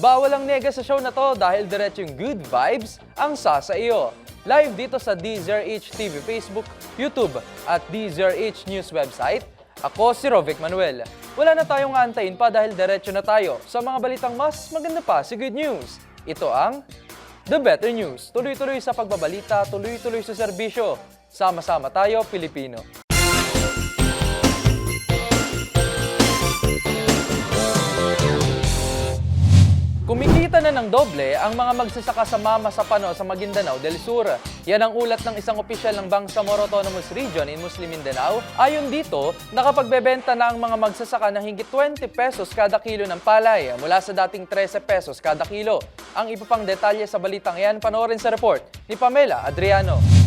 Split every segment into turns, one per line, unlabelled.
Bawal ang nega sa show na to dahil diretsong good vibes ang sasa iyo. Live dito sa DZRH TV Facebook, YouTube at DZRH News website. Ako si Rovic Manuel. Wala na tayong aantayin pa dahil diretso na tayo sa mga balitang mas maganda pa si Good News. Ito ang The Better News. Tuloy-tuloy sa pagbabalita, tuloy-tuloy sa serbisyo. Sama-sama tayo, Pilipino. Kumikita na ng doble ang mga magsasaka sa Mama sa Pano sa Maguindanao del Sur. Yan ang ulat ng isang opisyal ng Bangsamoro Autonomous Region in Muslim Mindanao. Ayon dito, nakapagbebenta na ang mga magsasaka ng hingit 20 pesos kada kilo ng palay mula sa dating 13 pesos kada kilo. Ang iba detalye sa balitang yan, panoorin sa report ni Pamela Adriano.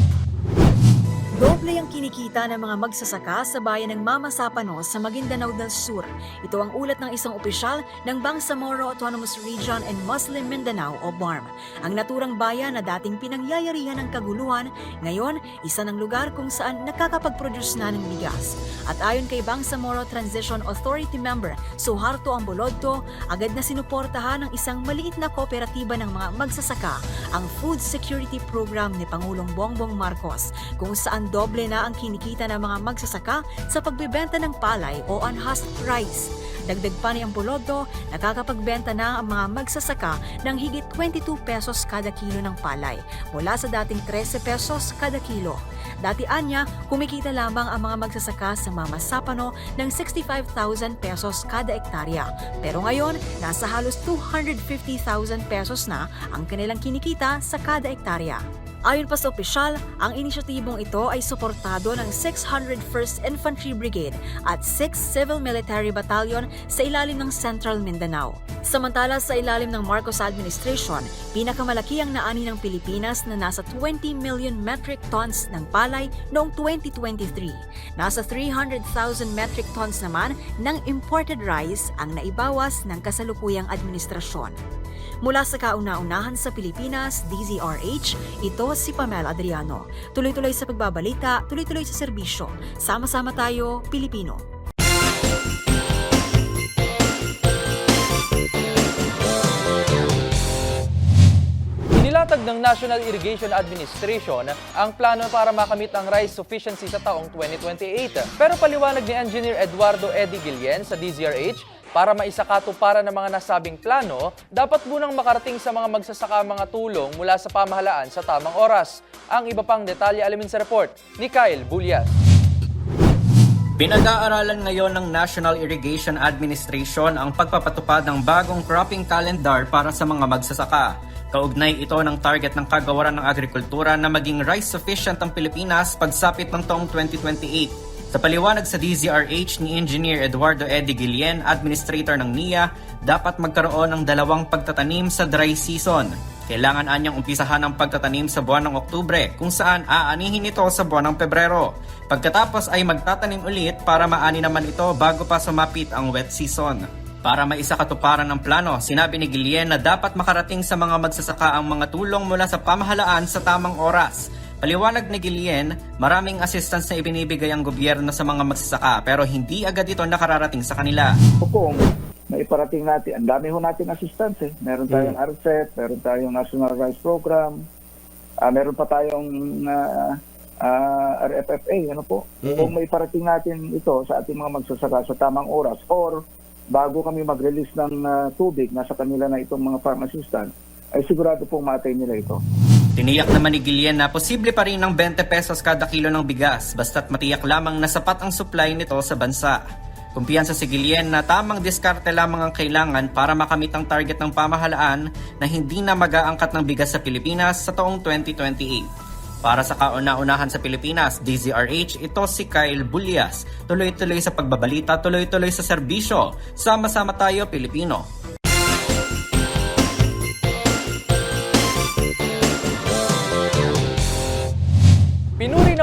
Doble ang kinikita ng mga magsasaka sa bayan ng Mama Sapano sa Maguindanao del Sur. Ito ang ulat ng isang opisyal ng Bangsamoro Autonomous Region and Muslim Mindanao o BARM. Ang naturang bayan na dating pinangyayarihan ng kaguluhan, ngayon isa ng lugar kung saan nakakapag-produce na ng bigas. At ayon kay Bangsamoro Transition Authority member Suharto Ambolodto, agad na sinuportahan ng isang maliit na kooperatiba ng mga magsasaka ang Food Security Program ni Pangulong Bongbong Marcos kung saan doble na ang kinikita ng mga magsasaka sa pagbebenta ng palay o unhusked rice. Dagdag pa ni Ampulodo, nakakapagbenta na ang mga magsasaka ng higit 22 pesos kada kilo ng palay mula sa dating 13 pesos kada kilo. Dati anya, kumikita lamang ang mga magsasaka sa Mama Sapano ng 65,000 pesos kada ektarya. Pero ngayon, nasa halos 250,000 pesos na ang kanilang kinikita sa kada ektarya. Ayon pa sa opisyal, ang inisyatibong ito ay suportado ng 601st Infantry Brigade at 6th Civil Military Battalion sa ilalim ng Central Mindanao. Samantala sa ilalim ng Marcos Administration, pinakamalaki ang naani ng Pilipinas na nasa 20 million metric tons ng palay noong 2023. Nasa 300,000 metric tons naman ng imported rice ang naibawas ng kasalukuyang administrasyon. Mula sa kauna-unahan sa Pilipinas, DZRH, ito si Pamela Adriano. Tuloy-tuloy sa pagbabalita, tuloy-tuloy sa serbisyo. Sama-sama tayo, Pilipino.
Inilatag ng National Irrigation Administration ang plano para makamit ang rice sufficiency sa taong 2028. Pero paliwanag ni Engineer Eduardo Eddie Guillen sa DZRH, para maisakatuparan ng mga nasabing plano, dapat munang makarating sa mga magsasaka mga tulong mula sa pamahalaan sa tamang oras. Ang iba pang detalye alamin sa report ni Kyle Bulyas.
Pinag-aaralan ngayon ng National Irrigation Administration ang pagpapatupad ng bagong cropping calendar para sa mga magsasaka. Kaugnay ito ng target ng kagawaran ng agrikultura na maging rice sufficient ang Pilipinas pagsapit ng taong 2028. Sa paliwanag sa DZRH ni Engineer Eduardo Eddie Guillen, Administrator ng NIA, dapat magkaroon ng dalawang pagtatanim sa dry season. Kailangan anyang umpisahan ang pagtatanim sa buwan ng Oktubre kung saan aanihin ito sa buwan ng Pebrero. Pagkatapos ay magtatanim ulit para maani naman ito bago pa sumapit ang wet season. Para maisakatuparan ng plano, sinabi ni Guillen na dapat makarating sa mga magsasaka ang mga tulong mula sa pamahalaan sa tamang oras. Paliwanag ni Guillen, maraming assistance na ibinibigay ang gobyerno sa mga magsasaka pero hindi agad ito nakararating sa kanila.
kung maiparating natin, ang dami ho natin assistance eh. Meron tayong RCEP, meron tayong National Rice Program, ah, meron pa tayong ah, ah, RFFA, ano po. Kung maiparating natin ito sa ating mga magsasaka sa tamang oras or bago kami mag-release ng ah, tubig, nasa kanila na itong mga farm assistant, ay sigurado pong matay nila ito.
Tiniyak naman ni Gillian na posible pa rin ng 20 pesos kada kilo ng bigas basta't matiyak lamang na sapat ang supply nito sa bansa. Kumpiyansa si Gillian na tamang diskarte lamang ang kailangan para makamit ang target ng pamahalaan na hindi na mag-aangkat ng bigas sa Pilipinas sa taong 2028. Para sa kauna-unahan sa Pilipinas, DZRH, ito si Kyle Bulyas. Tuloy-tuloy sa pagbabalita, tuloy-tuloy sa serbisyo. Sama-sama tayo, Pilipino.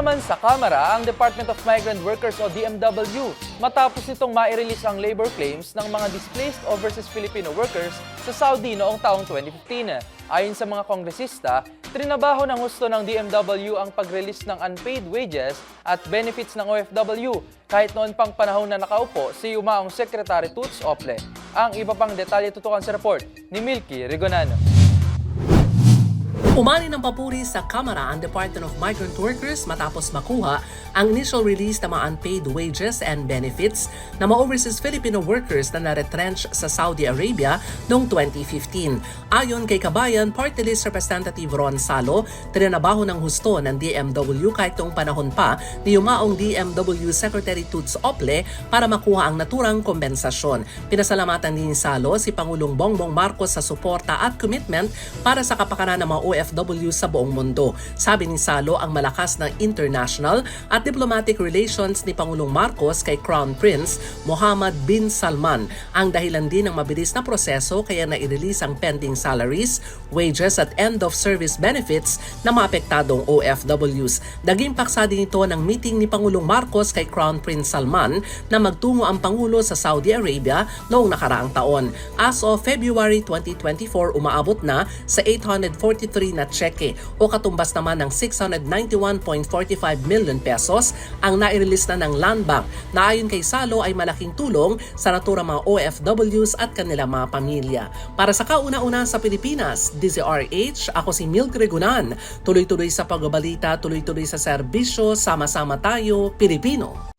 Naman sa Kamara ang Department of Migrant Workers o DMW matapos nitong mai-release ang labor claims ng mga displaced overseas Filipino workers sa Saudi noong taong 2015. Ayon sa mga kongresista, trinabaho ng husto ng DMW ang pag-release ng unpaid wages at benefits ng OFW kahit noon pang panahon na nakaupo si Yumaong Secretary Toots Ople. Ang iba pang detalye tutukan sa report ni Milky Rigonano.
Umani ng papuri sa Kamara ang Department of Migrant Workers matapos makuha ang initial release ng mga unpaid wages and benefits ng mga overseas Filipino workers na na-retrench sa Saudi Arabia noong 2015. Ayon kay Kabayan Party List Representative Ron Salo, trinabaho ng husto ng DMW kahit noong panahon pa ni yumaong DMW Secretary Toots Ople para makuha ang naturang kompensasyon. Pinasalamatan din ni Salo si Pangulong Bongbong Marcos sa suporta at commitment para sa kapakanan ng mga OFW sa buong mundo. Sabi ni Salo ang malakas na international at diplomatic relations ni Pangulong Marcos kay Crown Prince Mohammed bin Salman ang dahilan din ng mabilis na proseso kaya na-release ang pending salaries, wages at end of service benefits ng mga apektadong OFWs. Naging paksa din ito ng meeting ni Pangulong Marcos kay Crown Prince Salman na magtungo ang Pangulo sa Saudi Arabia noong nakaraang taon. As of February 2024, umaabot na sa 843 na cheque o katumbas naman ng 691.45 million pesos ang nai-release na ng Land Bank na ayon kay Salo ay malaking tulong sa naturang mga OFWs at kanilang mga pamilya. Para sa kauna-una sa Pilipinas, DZRH, ako si Milk Regunan. Tuloy-tuloy sa pagbabalita, tuloy-tuloy sa serbisyo, sama-sama tayo, Pilipino.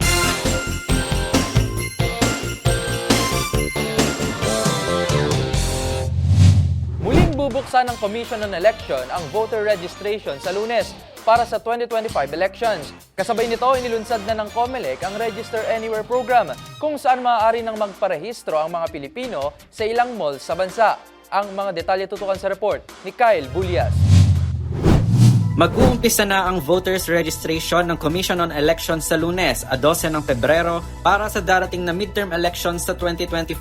Ng Commission on Election ang voter registration sa lunes para sa 2025 elections. Kasabay nito, inilunsad na ng COMELEC ang Register Anywhere program kung saan maaari nang magparehistro ang mga Pilipino sa ilang mall sa bansa. Ang mga detalye tutukan sa report ni Kyle Bulyas.
Mag-uumpisa na ang voters registration ng Commission on Elections sa lunes, a 12 ng Pebrero, para sa darating na midterm elections sa 2025.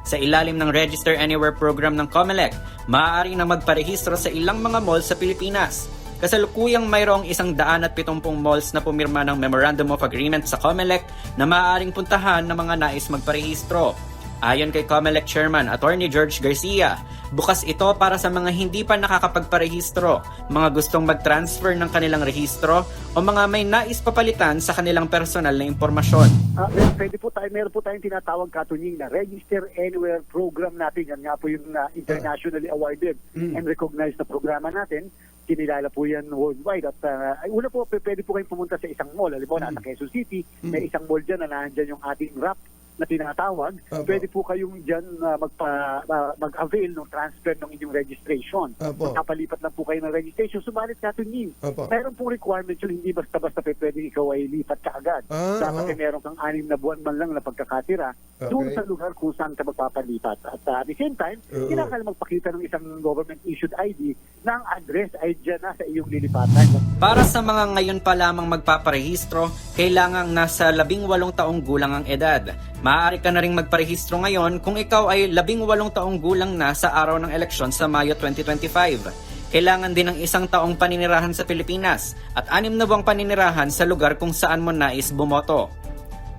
Sa ilalim ng Register Anywhere program ng COMELEC, maaari na magparehistro sa ilang mga malls sa Pilipinas. Kasalukuyang mayroong isang daan at pitumpung malls na pumirma ng Memorandum of Agreement sa COMELEC na maaaring puntahan ng mga nais magparehistro. Ayon kay COMELEC Chairman Attorney George Garcia, bukas ito para sa mga hindi pa nakakapagparehistro, mga gustong mag-transfer ng kanilang rehistro o mga may nais papalitan sa kanilang personal na impormasyon.
Well, pwede po tayo, meron po tayong tinatawag katunying na Register Anywhere program natin. Yan nga po yung ah, internationally awarded and recognized na programa natin. Kinilala po yan worldwide. At ay, una po, pwede po kayong pumunta sa isang mall. Alam mo, nasa Quezon City, may isang mall dyan na nandyan yung ating rap na tinatawag,
Opo.
pwede po kayong dyan ah, magpa, ah, mag-avail ng transfer ng inyong registration.
Opo.
Magpapalipat lang po kayo ng registration. Subalit katunying,
Opo.
meron pong requirement yun, hindi basta-basta pe- pwede ikaw ay lipat ka agad.
Ah,
Dapat
ah.
ay meron kang anim na buwan man lang na pagkakatira doon
Okay.
sa lugar kung saan ka magpapalipat. At uh, at the same time,
Oo.
kinakailangan magpakita ng isang government-issued ID na ang address ay dyan na sa iyong lilipatan.
Para sa mga ngayon pa lamang magpaparehistro, kailangang nasa 18 taong gulang ang edad. Maaari ka na ring magparehistro ngayon kung ikaw ay 18 taong gulang na sa araw ng eleksyon sa Mayo 2025. Kailangan din ng isang taong paninirahan sa Pilipinas at anim na buwang paninirahan sa lugar kung saan mo nais bumoto.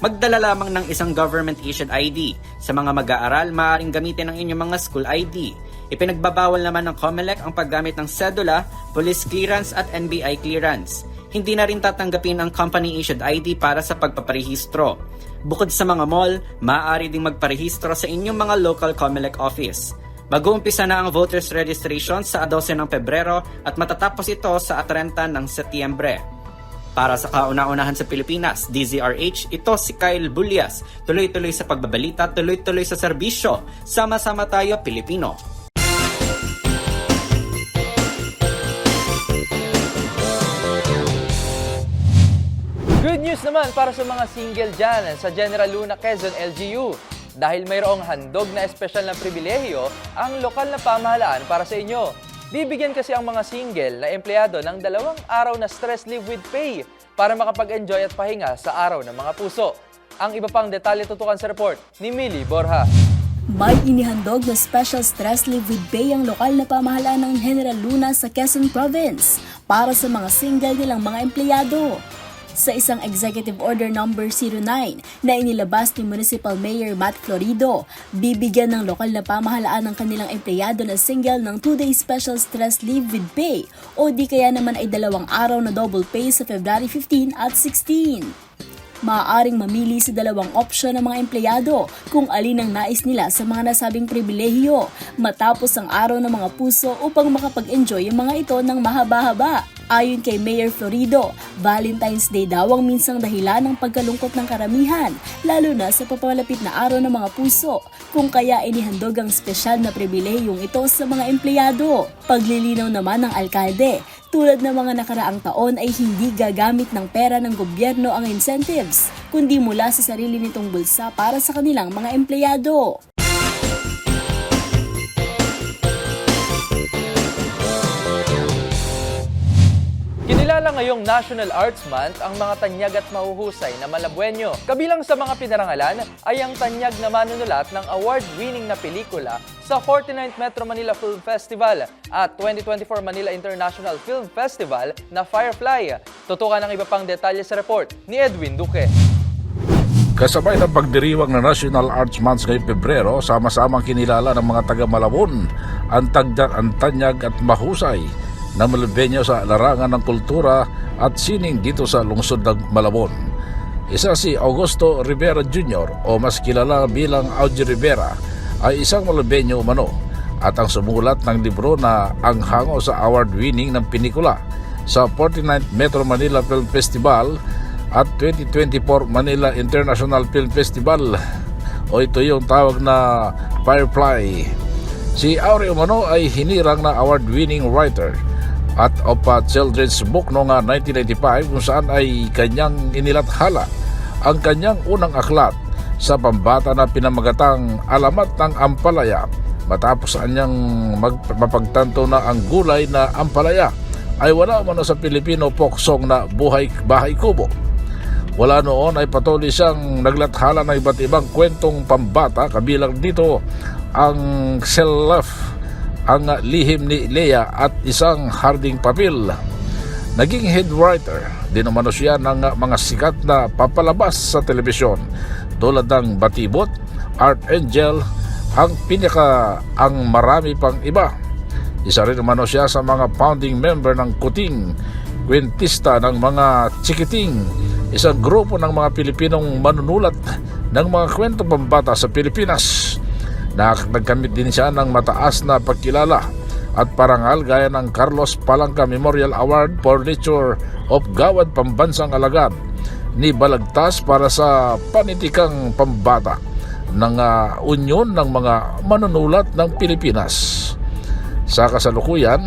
Magdala lamang ng isang government-issued ID. Sa mga mag-aaral, maaaring gamitin ang inyong mga school ID. Ipinagbabawal naman ng COMELEC ang paggamit ng sedula, police clearance at NBI clearance. Hindi na rin tatanggapin ang company-issued ID para sa pagpaparehistro. Bukod sa mga mall, maaari ding magparehistro sa inyong mga local COMELEC office. Mag-uumpisa na ang voters registration sa 12 ng Pebrero at matatapos ito sa 30 ng Setyembre. Para sa kauna-unahan sa Pilipinas, DZRH, ito si Kyle Bulyas. Tuloy-tuloy sa pagbabalita, tuloy-tuloy sa serbisyo. Sama-sama tayo, Pilipino.
Good news naman para sa mga single dyan sa General Luna Quezon LGU. Dahil mayroong handog na espesyal na pribilehyo ang lokal na pamahalaan para sa inyo. Bibigyan kasi ang mga single na empleyado ng dalawang araw na stress leave with pay para makapag-enjoy at pahinga sa araw ng mga puso. Ang iba pang detalye tutukan sa report ni Millie Borja.
May inihandog na special stress leave with pay ang lokal na pamahalaan ng General Luna sa Quezon Province para sa mga single nilang mga empleyado. Sa isang Executive Order Number 09 na inilabas ni Municipal Mayor Matt Florido, bibigyan ng lokal na pamahalaan ng kanilang empleyado na single ng 2-day special stress leave with pay. O di kaya naman ay dalawang araw na double pay sa February 15 at 16 maaaring mamili sa dalawang opsyon ng mga empleyado kung alin ang nais nila sa mga nasabing pribilehiyo matapos ang araw ng mga puso upang makapag-enjoy ang mga ito ng mahaba-haba. Ayon kay Mayor Florido, Valentine's Day daw ang minsang dahilan ng pagkalungkot ng karamihan, lalo na sa papalapit na araw ng mga puso, kung kaya inihandog ang espesyal na pribilehiyong ito sa mga empleyado. Paglilinaw naman ng alkalde, tulad ng mga nakaraang taon ay hindi gagamit ng pera ng gobyerno ang incentives, kundi mula sa sarili nitong bulsa para sa kanilang mga empleyado.
Kinilala ngayong National Arts Month ang mga tanyag at mahuhusay na Malabuenyo. Kabilang sa mga pinarangalan ay ang tanyag na manunulat ng award-winning na pelikula sa 49th Metro Manila Film Festival at 2024 Manila International Film Festival na Firefly. Tutukan ang iba pang detalye sa report ni Edwin Duque.
Kasabay ng pagdiriwang na National Arts Month ngayong Pebrero, sama-samang kinilala ng mga taga Malabon ang tagdan ang tanyag at mahusay na Malabenyo sa larangan ng kultura at sining dito sa lungsod ng Malabon. Isa si Augusto Rivera Jr. o mas kilala bilang Augie Rivera ay isang Malabenyo umano at ang sumulat ng libro na ang hango sa award-winning ng pinikula sa 49th Metro Manila Film Festival at 2024 Manila International Film Festival o ito yung tawag na Firefly. Si Auri Umano ay hinirang na award-winning writer at of children's book noong ah, 1995 kung saan ay kanyang inilathala ang kanyang unang aklat sa pambata na pinamagatang Alamat ng Ampalaya matapos anyang mag- mapagtanto na ang gulay na ampalaya ay wala umano sa Pilipino folk na buhay bahay kubo. Wala noon ay patuloy siyang naglathala ng iba't ibang kwentong pambata kabilang dito ang Self, ang lihim ni Leia at isang harding papel. Naging head writer, din umano siya ng mga sikat na papalabas sa telebisyon tulad ng Batibot, Art Angel, ang pinaka ang marami pang iba. Isa rin umano siya sa mga founding member ng Kuting, kwentista ng mga Chikiting, isang grupo ng mga Pilipinong manunulat ng mga kwentong pambata sa Pilipinas. Na nagkamit din siya ng mataas na pagkilala at parangal gaya ng Carlos Palangka Memorial Award for Nature of Gawad Pambansang Alagad ni Balagtas para sa panitikang pambata ng ah, Union ng mga manunulat ng Pilipinas. Sa kasalukuyan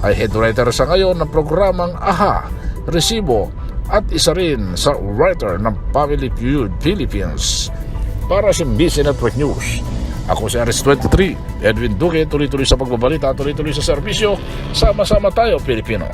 ay head writer sa ngayon ng programang AHA, Resibo at isa rin sa writer ng Family Feud Philippines. Para sa BC Network News, ako si RS23, Edwin Duque, tuloy-tuloy sa pagbabalita, tuloy-tuloy sa serbisyo, sama-sama tayo Pilipino.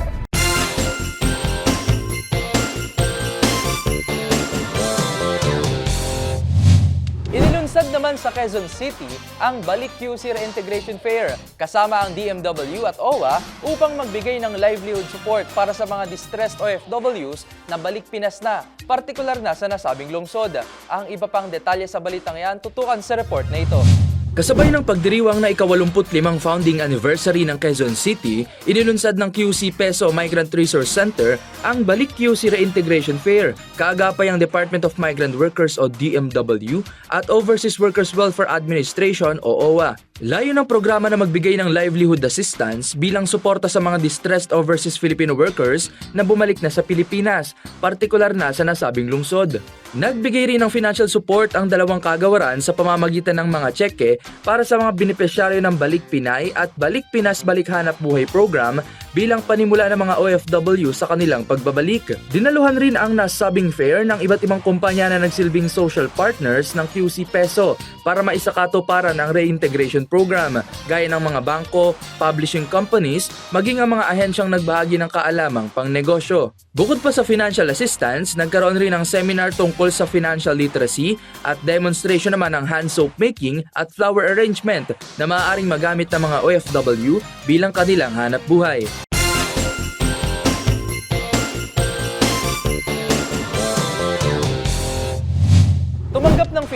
Inilunsad naman sa Quezon City ang Balik QC Reintegration Fair kasama ang DMW at OWA upang magbigay ng livelihood support para sa mga distressed OFWs na balik Pinas na, partikular na sa nasabing lungsod. Ang iba pang detalye sa balitang yan tutukan sa report na ito. Kasabay ng pagdiriwang na ika-85 founding anniversary ng Quezon City, inilunsad ng QC Peso Migrant Resource Center ang Balik QC Reintegration Fair. Kaagapay ang Department of Migrant Workers o DMW at Overseas Workers Welfare Administration o OWA. Layo ng programa na magbigay ng livelihood assistance bilang suporta sa mga distressed overseas Filipino workers na bumalik na sa Pilipinas, partikular na sa nasabing lungsod. Nagbigay rin ng financial support ang dalawang kagawaran sa pamamagitan ng mga tseke para sa mga benepisyaryo ng Balik Pinay at Balik Pinas Balik Hanap Buhay program bilang panimula ng mga OFW sa kanilang pagbabalik. Dinaluhan rin ang nasabing fair ng iba't ibang kumpanya na nagsilbing social partners ng QC Peso para maisakatuparan ang reintegration program gaya ng mga bangko, publishing companies, maging ang mga ahensyang nagbahagi ng kaalamang pang negosyo. Bukod pa sa financial assistance, nagkaroon rin ng seminar tungkol sa financial literacy at demonstration naman ng hand soap making at flower arrangement na maaaring magamit ng mga OFW bilang kanilang hanap buhay.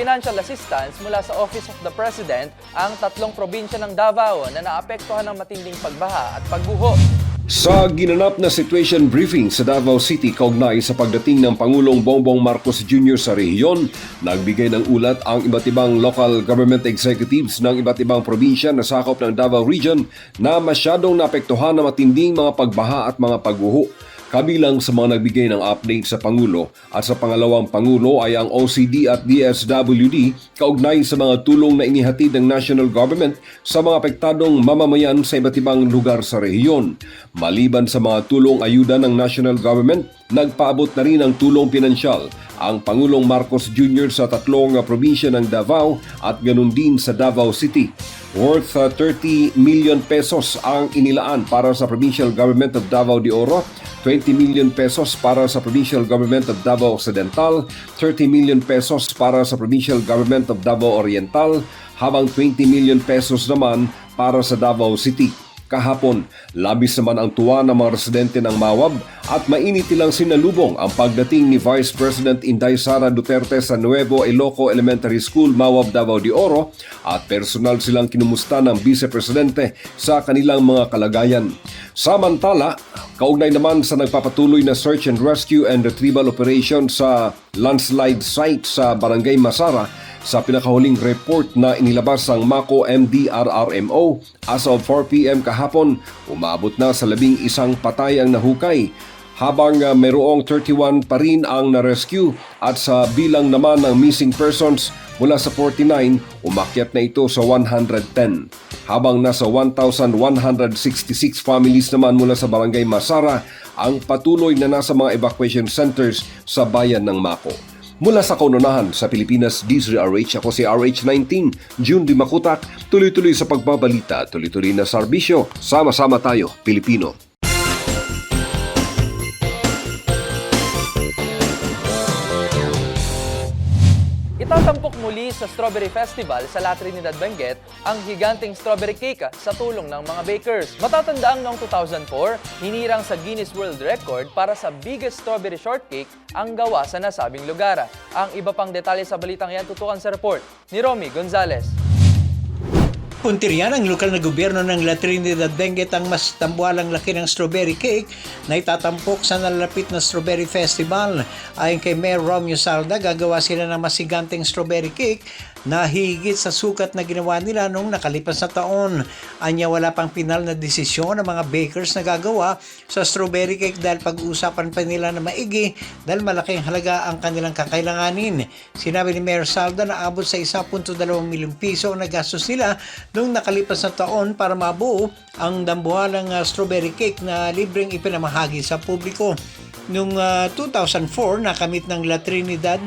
Financial assistance mula sa Office of the President ang tatlong probinsya ng Davao na naapektuhan ng matinding pagbaha at pagguho.
Sa ginanap na situation briefing sa Davao City kaugnay sa pagdating ng Pangulong Bongbong Marcos Jr. sa rehiyon, nagbigay ng ulat ang iba't ibang local government executives ng iba't ibang probinsya na sakop ng Davao Region na masyadong naapektuhan ng matinding mga pagbaha at mga pagguho. Kabilang sa mga nagbigay ng update sa Pangulo at sa pangalawang Pangulo ay ang OCD at DSWD kaugnay sa mga tulong na inihatid ng national government sa mga apektadong mamamayan sa iba't ibang lugar sa rehiyon. Maliban sa mga tulong ayuda ng national government, nagpaabot na rin ng tulong pinansyal ang Pangulong Marcos Jr. sa tatlong uh, probinsya ng Davao at ganun din sa Davao City. Worth uh, 30 million pesos ang inilaan para sa Provincial Government of Davao de Oro, 20 million pesos para sa Provincial Government of Davao Occidental, 30 million pesos para sa Provincial Government of Davao Oriental, habang 20 million pesos naman para sa Davao City. Kahapon, labis naman ang tuwa ng mga residente ng Mawab at mainit nilang sinalubong ang pagdating ni Vice President Inday Sara Duterte sa Nuevo Iloco Elementary School, Mawab, Davao de Oro at personal silang kinumusta ng Vice Presidente sa kanilang mga kalagayan. Samantala, kaugnay naman sa nagpapatuloy na search and rescue and retrieval operation sa landslide site sa Barangay Masara, sa pinakahuling report na inilabas ng Mako MDRRMO, as of 4pm kahapon, umabot na sa labing isang patay ang nahukay habang uh, mayroong 31 pa rin ang na-rescue at sa bilang naman ng missing persons mula sa 49, umakyat na ito sa 110. Habang nasa 1,166 families naman mula sa Barangay Masara ang patuloy na nasa mga evacuation centers sa bayan ng Mako. Mula sa kaununahan sa Pilipinas, DZRH, ako si RH19, June Di Makutak, tuloy-tuloy sa pagbabalita, tuloy-tuloy na serbisyo, sama-sama tayo, Pilipino.
Sa Strawberry Festival sa La Trinidad Benguet ang higanting strawberry cake sa tulong ng mga bakers. Matatandaang noong 2004, hinirang sa Guinness World Record para sa biggest strawberry shortcake ang gawa sa nasabing lugar. Ang iba pang detalye sa balitang yan tutukan sa report ni Romy Gonzalez.
Puntiryan ang lokal na gobyerno ng La Trinidad Benguet ang mas tambualang laki ng strawberry cake na itatampok sa nalalapit na Strawberry Festival. Ayon kay Mayor Romeo Salda, gagawa sila ng masiganteng strawberry cake na higit sa sukat na ginawa nila noong nakalipas na taon. Anya wala pang pinal na desisyon ng mga bakers na gagawa sa strawberry cake dahil pag-uusapan pa nila na maigi dahil malaking halaga ang kanilang kakailanganin. Sinabi ni Mayor Salda na abot sa 1.2 milyong piso ang nagastos nila noong nakalipas na taon para mabuo ang dambuhalang uh, strawberry cake na libreng ipinamahagi sa publiko. Noong uh, 2004, nakamit ng La Trinidad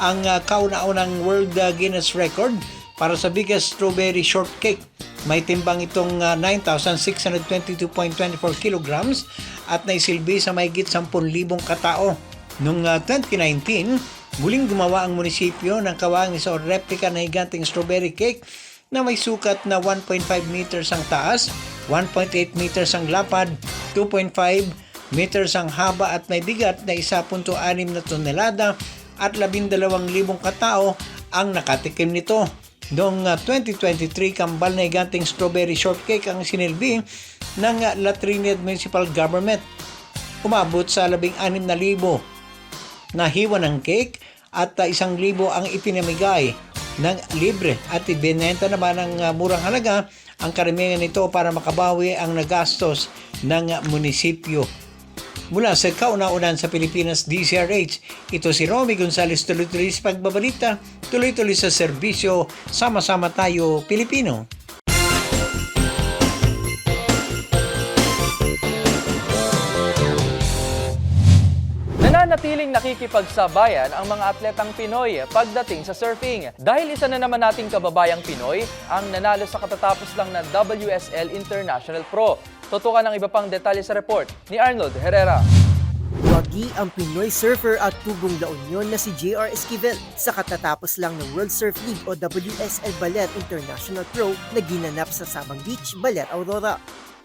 ang uh, kauna-unang World uh, Guinness Record para sa biggest strawberry shortcake. May timbang itong uh, 9,622.24 kilograms at naisilbi sa mahigit 10,000 katao. Noong uh, 2019, muling gumawa ang munisipyo ng kawangis o replica na higanting strawberry cake na may sukat na 1.5 meters ang taas, 1.8 meters ang lapad, 2.5 meters ang haba at may bigat na 1.6 na tonelada at 12,000 katao ang nakatikim nito. Noong uh, 2023, kambal na higanting strawberry shortcake ang sinilbi ng uh, La Trinidad Municipal Government. Umabot sa 16,000 na hiwa ng cake at uh, 1,000 ang ipinamigay ng libre at ibinenta naman ng murang halaga ang karamihan nito para makabawi ang nagastos ng munisipyo. Mula sa kauna-unan sa Pilipinas DCRH, ito si Romy Gonzales tuloy-tuloy sa pagbabalita, tuloy-tuloy sa serbisyo, sama-sama tayo Pilipino.
Nananatiling nakikipagsabayan ang mga atletang Pinoy pagdating sa surfing. Dahil isa na naman nating kababayang Pinoy ang nanalo sa katatapos lang na WSL International Pro Tutukan ang iba pang detalye sa report ni Arnold Herrera.
Wagi ang Pinoy surfer at tubong La Union na si JR Esquivel sa katatapos lang ng World Surf League o WSL Ballet International Pro na ginanap sa Sabang Beach, Ballet Aurora.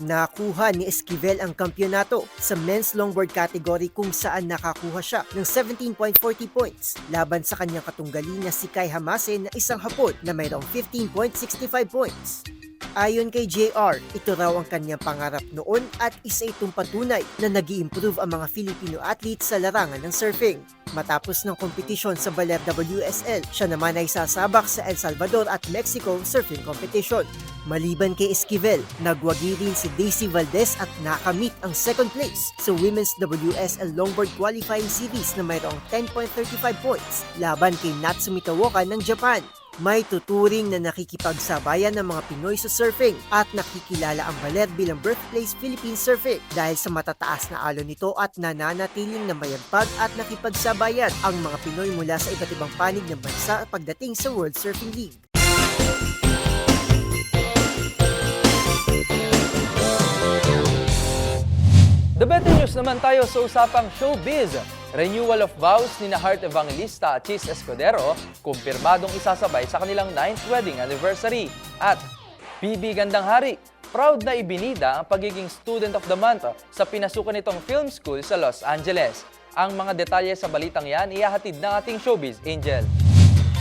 Nakuha ni Esquivel ang kampyonato sa men's longboard category kung saan nakakuha siya ng 17.40 points laban sa kanyang katunggali na si Kai Hamase na isang hapon na mayroong 15.65 points. Ayon kay JR, ito raw ang kanyang pangarap noon at isa itong patunay na nag improve ang mga Filipino athletes sa larangan ng surfing. Matapos ng kompetisyon sa Baler WSL, siya naman ay sasabak sa El Salvador at Mexico surfing competition. Maliban kay Esquivel, nagwagi rin si Daisy Valdez at nakamit ang second place sa Women's WSL Longboard Qualifying Series na mayroong 10.35 points laban kay Natsumi Tawoka ng Japan. May tuturing na nakikipagsabayan ng mga Pinoy sa surfing at nakikilala ang Baler bilang birthplace Philippine surfing dahil sa matataas na alon nito at nananatiling na mayagpag at nakipagsabayan ang mga Pinoy mula sa iba't ibang panig ng bansa pagdating sa World Surfing League.
The better news naman tayo sa usapang showbiz. Renewal of vows ni na Heart Evangelista at Cheese Escudero, kumpirmadong isasabay sa kanilang 9th wedding anniversary. At Bibi Gandang Hari, proud na ibinida ang pagiging Student of the Month sa pinasukan nitong film school sa Los Angeles. Ang mga detalye sa balitang yan ihahatid ng ating showbiz angel.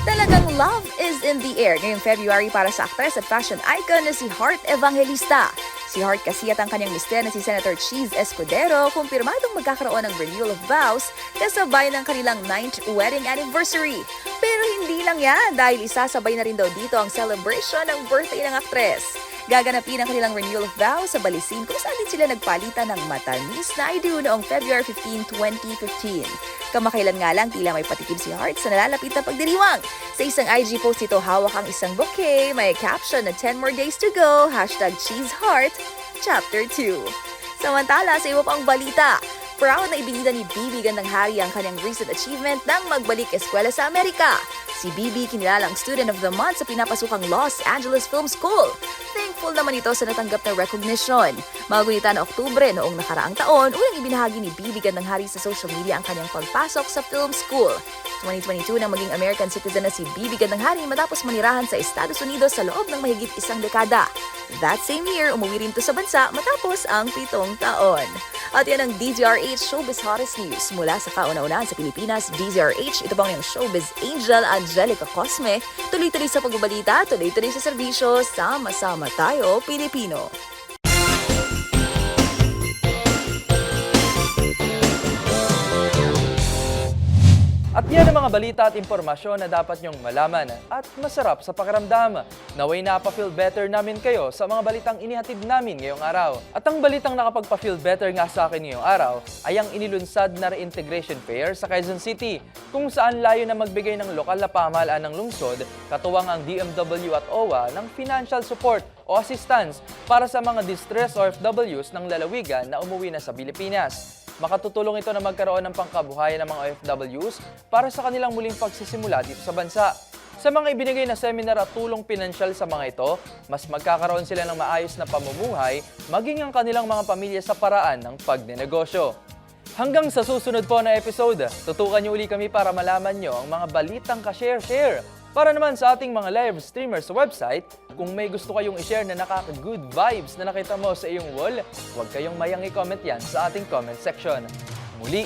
Talagang love is in the air ngayong February para sa aktres at fashion icon na si Heart Evangelista. Si Heart kasi at ang kanyang mister na si Senator Cheese Escudero kumpirmadong magkakaroon ng renewal of vows kasabay ng kanilang 9th wedding anniversary. Pero hindi lang yan dahil isasabay na rin daw dito ang celebration ng birthday ng aktres. Gaganapin ang kanilang renewal of vows sa Balisin kung saan din sila nagpalitan ng matamis na ideyo noong February 15, 2015. Kamakailan nga lang tila may patikim si Heart sa nalalapit na pagdiriwang. Sa isang IG post ito, hawak ang isang bouquet, may caption na 10 more days to go, hashtag Cheese Chapter 2. Samantala, sa iba pang balita, proud na ibinida ni Bibi Gandang Hari ang kanyang recent achievement ng magbalik eskwela sa Amerika. Si Bibi kinilalang Student of the Month sa pinapasukang Los Angeles Film School. Thankful naman ito sa natanggap na recognition. Magunita na Oktubre noong nakaraang taon, unang ibinahagi ni Bibi Gandang Hari sa social media ang kanyang pagpasok sa film school. 2022 nang maging American citizen na si Bibi Gandang Hari matapos manirahan sa Estados Unidos sa loob ng mahigit isang dekada. That same year, umuwi rin to sa bansa matapos ang pitong taon. At yan ang DZRH Showbiz Hottest News. Mula sa kauna-unahan sa Pilipinas, DZRH, ito pang yung Showbiz Angel Angelica Cosme. Tuloy-tuloy sa pagbabalita, tuloy-tuloy sa serbisyo, sama-sama tayo, Pilipino.
At yan ang mga balita at impormasyon na dapat nyong malaman at masarap sa pakiramdam. Naway napapa-feel better namin kayo sa mga balitang inihatid namin ngayong araw. At ang balitang nakapagpa-feel better nga sa akin ngayong araw ay ang inilunsad na reintegration fair sa Quezon City kung saan layo na magbigay ng lokal na pamahalaan ng lungsod katuwang ang DMW at OWA ng financial support o assistance para sa mga distress OFWs ng lalawigan na umuwi na sa Pilipinas. Makatutulong ito na magkaroon ng pangkabuhayan ng mga OFWs para sa kanilang muling pagsisimula dito sa bansa. Sa mga ibinigay na seminar at tulong pinansyal sa mga ito, mas magkakaroon sila ng maayos na pamumuhay maging ang kanilang mga pamilya sa paraan ng pagnenegosyo. Hanggang sa susunod po na episode, tutukan niyo uli kami para malaman niyo ang mga balitang ka-share-share. Para naman sa ating mga live streamers sa website, kung may gusto kayong i-share na nakaka-good vibes na nakita mo sa iyong wall, huwag kayong mayang i-comment yan sa ating comment section. Muli,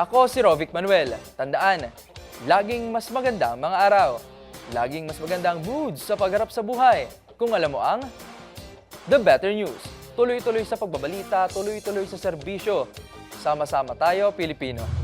ako si Rovic Manuel. Tandaan, laging mas maganda ang mga araw. Laging mas maganda ang moods sa pagharap sa buhay. Kung alam mo ang The Better News. Tuloy-tuloy sa pagbabalita, tuloy-tuloy sa serbisyo. Sama-sama tayo, Pilipino.